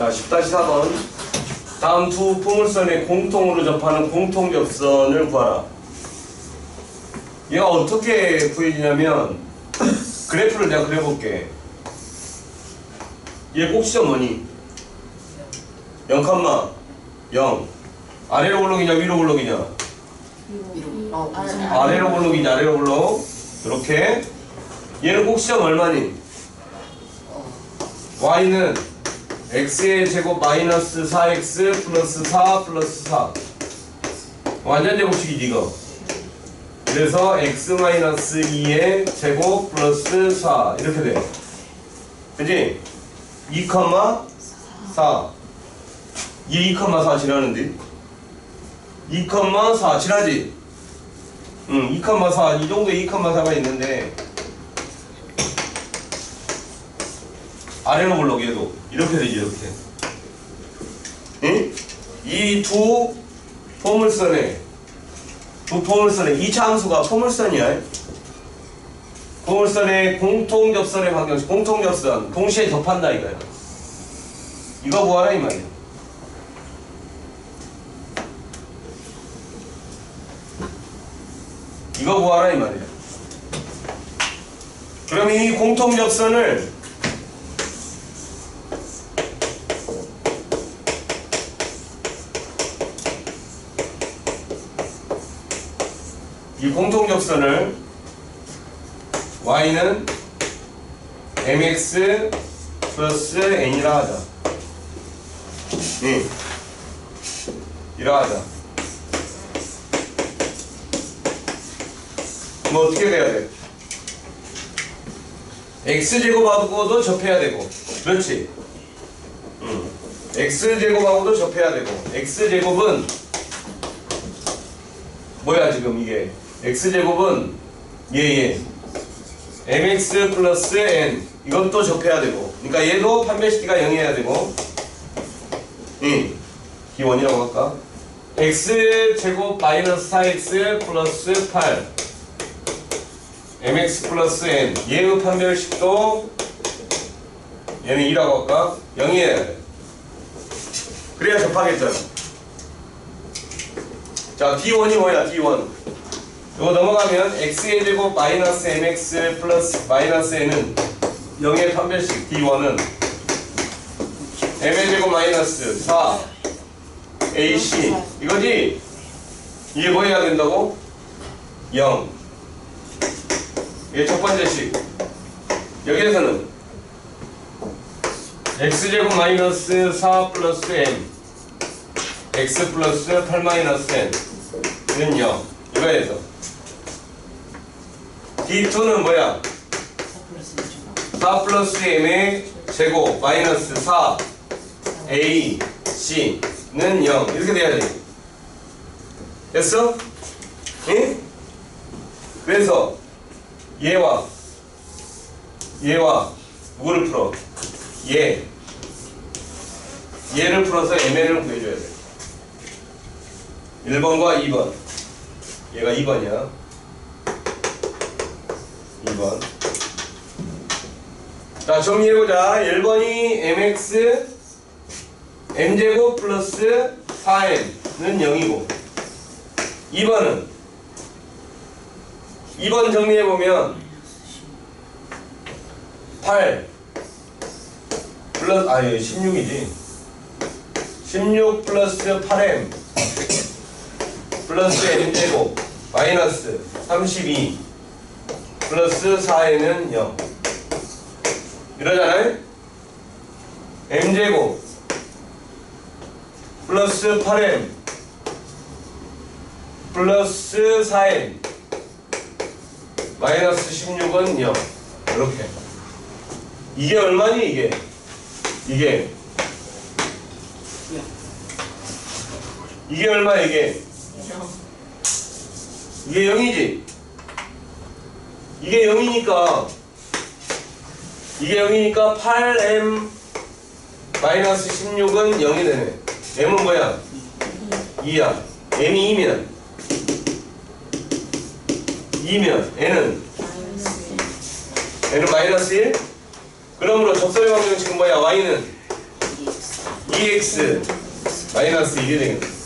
자, 10-4번. 다음 두 포물선의 공통으로 접하는 공통접선을 구하라. 얘가 어떻게 구해지냐면, 그래프를 내가 그려볼게. 얘 꼭지점 뭐니? 0, 0. 아래로 볼록이냐, 위로 볼록이냐? 어. 아래로 볼록이냐, 아래로 볼록? 이렇게. 얘는 꼭지점 얼마니? 어, y는 x의 제곱 마이너스 4x 플러스 4 플러스 4 완전 제곱식이지 이거. 그래서 x 마이너스 2의 제곱 플러스 4 이렇게 돼 그지? 2, 4얘 2, 4 지나는데? 2, 4 지나지? 응, 2, 4, 이 정도 2, 4가 있는데 아래로 볼록 얘도 이렇게 되지 이렇게 응? 이두 포물선에 두 포물선에 이 함수가 포물선이야. 포물선의 공통접선의 방정식 공통접선 동시에 접한다 이거야. 이거 뭐하라 이 말이야? 이거 뭐하라 이 말이야? 그럼 이 공통접선을 이 공통접선을 y는 mx 플러스 n이라 하자. 네. 이라 하자. 뭐 어떻게 돼야 돼? x제곱하고도 접해야 되고 그렇지 응. x제곱하고도 접해야 되고 x제곱은 뭐야 지금 이게 x제곱은 얘얘 mx 플러스 n. 이것도 접해야 되고. 그러니까 얘도 판별시기가 0이어야 되고. 이 기원이라고 할까? X제곱 마이너스 4x 플러스 8 mx 플러스 n. 얘의 판별식도 얘는 2라고 할까? 0이어야 돼 그래야 접하겠잖아 자 d1이 뭐야 d1 이거 넘어가면 x의 제곱 마이너스 mx 플러스 마이너스 n은 0의 판별식 d1은 m의 제곱 마이너스 4 ac 이거지? 이게 뭐 해야 된다고? 0 이게 첫 번째 식. 여기에서는 x제곱 마이너스 4 플러스 n x 플러스 8 마이너스 n는 0 이거에서 D2는 뭐야? 4 플러스 m의 제곱 마이너스 4 a c는 0 이렇게 돼야 돼 됐어? 응? 그래서 얘와 얘와 누구를 풀어? 얘 얘를 풀어서 mn을 구해줘야 돼 1번과 2번 얘가 2번이야 2번. 자 정리해보자. 1번이 mx m제곱 플러스 4n은 0이고. 2번은? 2번 정리해보면 8 플러스 아니 16이지. 16 플러스 8m 플러스 n제곱 마이너스 32 플러스 4n은 0 이러잖아요. m제곱 플러스 8m 플러스 4n 마이너스 16은 0 이렇게. 이게 얼마니 이게? 이게. 이게 얼마 이게? 이게 0이지 이게 0이니까. 이게 0이니까 8m 마이너스 16은 0이 되네. M은 뭐야? 2야. M이 2면. 2면 n은? N은 마이너스 1 그러므로 접선의 방정식은 뭐야? y는? 2x 마이너스 1이 되겠네